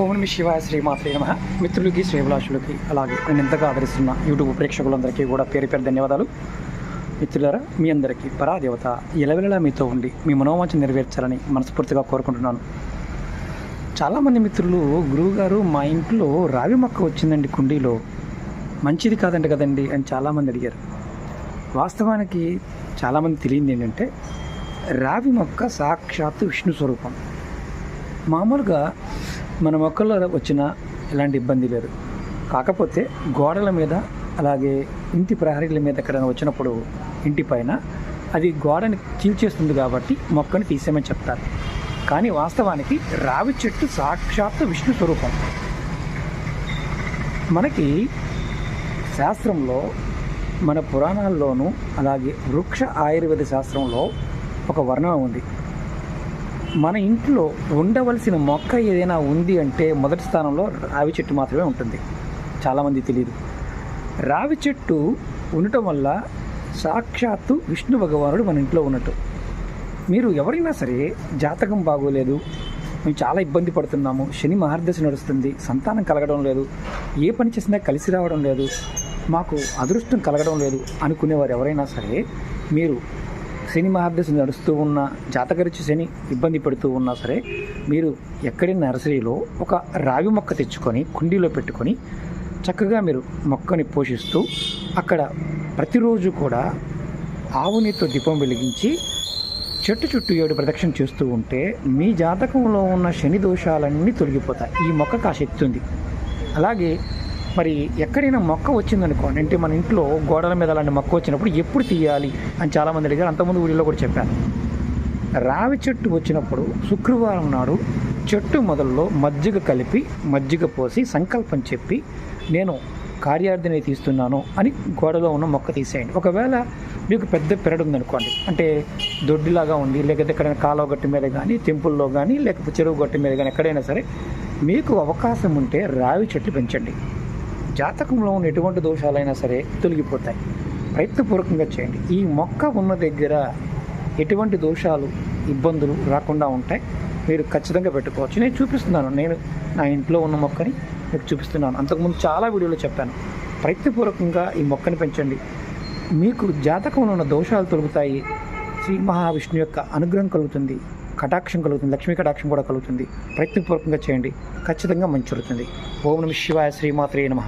ఓం నమ శివాయ శ్రీమాత్రే నమ. మిత్రులకి శ్రీభిలాషులకి అలాగే నేను ఎంతగా ఆదరిస్తున్న యూట్యూబ్ ప్రేక్షకులందరికీ కూడా పేరు పేరు ధన్యవాదాలు. మిత్రులారా మీ అందరికీ పరాదేవత ఎలవెలలా మీతో ఉండి మీ మనోవాంఛ నెరవేర్చాలని మనస్ఫూర్తిగా కోరుకుంటున్నాను. చాలామంది మిత్రులు గురువుగారు మా ఇంట్లో రావి మొక్క వచ్చిందండి కుండీలో. మంచిది కాదండి కదండి అని చాలామంది అడిగారు. వాస్తవానికి చాలామంది తెలియంది ఏంటంటే రావి మొక్క సాక్షాత్తు విష్ణు స్వరూపం. మామూలుగా మన మొక్కల్లో వచ్చిన ఎలాంటి ఇబ్బంది లేదు. కాకపోతే గోడల మీద అలాగే ఇంటి ప్రహరీల మీద ఎక్కడైనా వచ్చినప్పుడు ఇంటి పైన అది గోడని చీల్చేస్తుంది కాబట్టి మొక్కను తీసేయమని చెప్తారు. కానీ వాస్తవానికి రావి చెట్టు సాక్షాత్తు విష్ణు స్వరూపం. మనకి శాస్త్రంలో మన పురాణాల్లోనూ అలాగే వృక్ష ఆయుర్వేద శాస్త్రంలో ఒక వర్ణన ఉంది. మన ఇంట్లో ఉండవలసిన మొక్క ఏదైనా ఉంది అంటే మొదటి స్థానంలో రావి చెట్టు మాత్రమే ఉంటుంది. చాలామంది తెలియదు రావి చెట్టు ఉండటం వల్ల సాక్షాత్తు విష్ణు భగవానుడు మన ఇంట్లో ఉన్నట్టు. మీరు ఎవరైనా సరే జాతకం బాగోలేదు మేము చాలా ఇబ్బంది పడుతున్నాము శని మహర్దశ నడుస్తుంది సంతానం కలగడం లేదు ఏ పని చేసినా కలిసి రావడం లేదు మాకు అదృష్టం కలగడం లేదు అనుకునేవారు ఎవరైనా సరే మీరు శని మహర్దశ నడుస్తూ ఉన్న జాతకరిచి శని ఇబ్బంది పెడుతూ ఉన్నా సరే మీరు ఎక్కడి నర్సరీలో ఒక రావి మొక్క తెచ్చుకొని కుండీలో పెట్టుకొని చక్కగా మీరు మొక్కని పోషిస్తూ అక్కడ ప్రతిరోజు కూడా ఆవు నీతో దీపం వెలిగించి చెట్టు చుట్టూ ఏడు ప్రదక్షిణ చేస్తూ ఉంటే మీ జాతకంలో ఉన్న శని దోషాలన్నీ తొలగిపోతాయి. ఈ మొక్కకు ఆ శక్తి ఉంది అలాగే మరి ఎక్కడైనా మొక్క వచ్చిందనుకోండి అంటే మన ఇంట్లో గోడల మీద అలాంటి మొక్క వచ్చినప్పుడు ఎప్పుడు తీయాలి అని చాలామంది అడిగారు. అంతకుముందు వీడియోలో కూడా చెప్పాను. రావి చెట్టు వచ్చినప్పుడు శుక్రవారం నాడు చెట్టు మొదల్లో మజ్జిగ కలిపి మజ్జిగ పోసి సంకల్పం చెప్పి నేను కార్యార్థిని తీస్తున్నాను అని గోడలో ఉన్న మొక్క తీసేయండి. ఒకవేళ మీకు పెద్ద పెరడు ఉందనుకోండి అంటే దొడ్డిలాగా ఉంది లేకపోతే ఎక్కడైనా కాలువ గట్టు మీద కానీ టెంపుల్లో కానీ లేకపోతే చెరువు గట్టు మీద కానీ ఎక్కడైనా సరే మీకు అవకాశం ఉంటే రావి చెట్లు పెంచండి. జాతకంలో ఉన్న ఎటువంటి దోషాలైనా సరే తొలగిపోతాయి. ప్రయత్నపూర్వకంగా చేయండి. ఈ మొక్క ఉన్న దగ్గర ఎటువంటి దోషాలు ఇబ్బందులు రాకుండా ఉంటాయి. మీరు ఖచ్చితంగా పెట్టుకోవచ్చు. నేను చూపిస్తున్నాను. నేను నా ఇంట్లో ఉన్న మొక్కని మీకు చూపిస్తున్నాను. అంతకుముందు చాలా వీడియోలో చెప్పాను. ప్రయత్నపూర్వకంగా ఈ మొక్కని పెంచండి. మీకు జాతకంలో ఉన్న దోషాలు తొలుగుతాయి. శ్రీ మహావిష్ణు యొక్క అనుగ్రహం కలుగుతుంది. కటాక్షం కలుగుతుంది లక్ష్మీ కటాక్షం కూడా కలుగుతుంది. ప్రయత్నపూర్వకంగా చేయండి. ఖచ్చితంగా మంచి జరుగుతుంది. ఓం నమ శివాయ శ్రీమాత్రే నమ.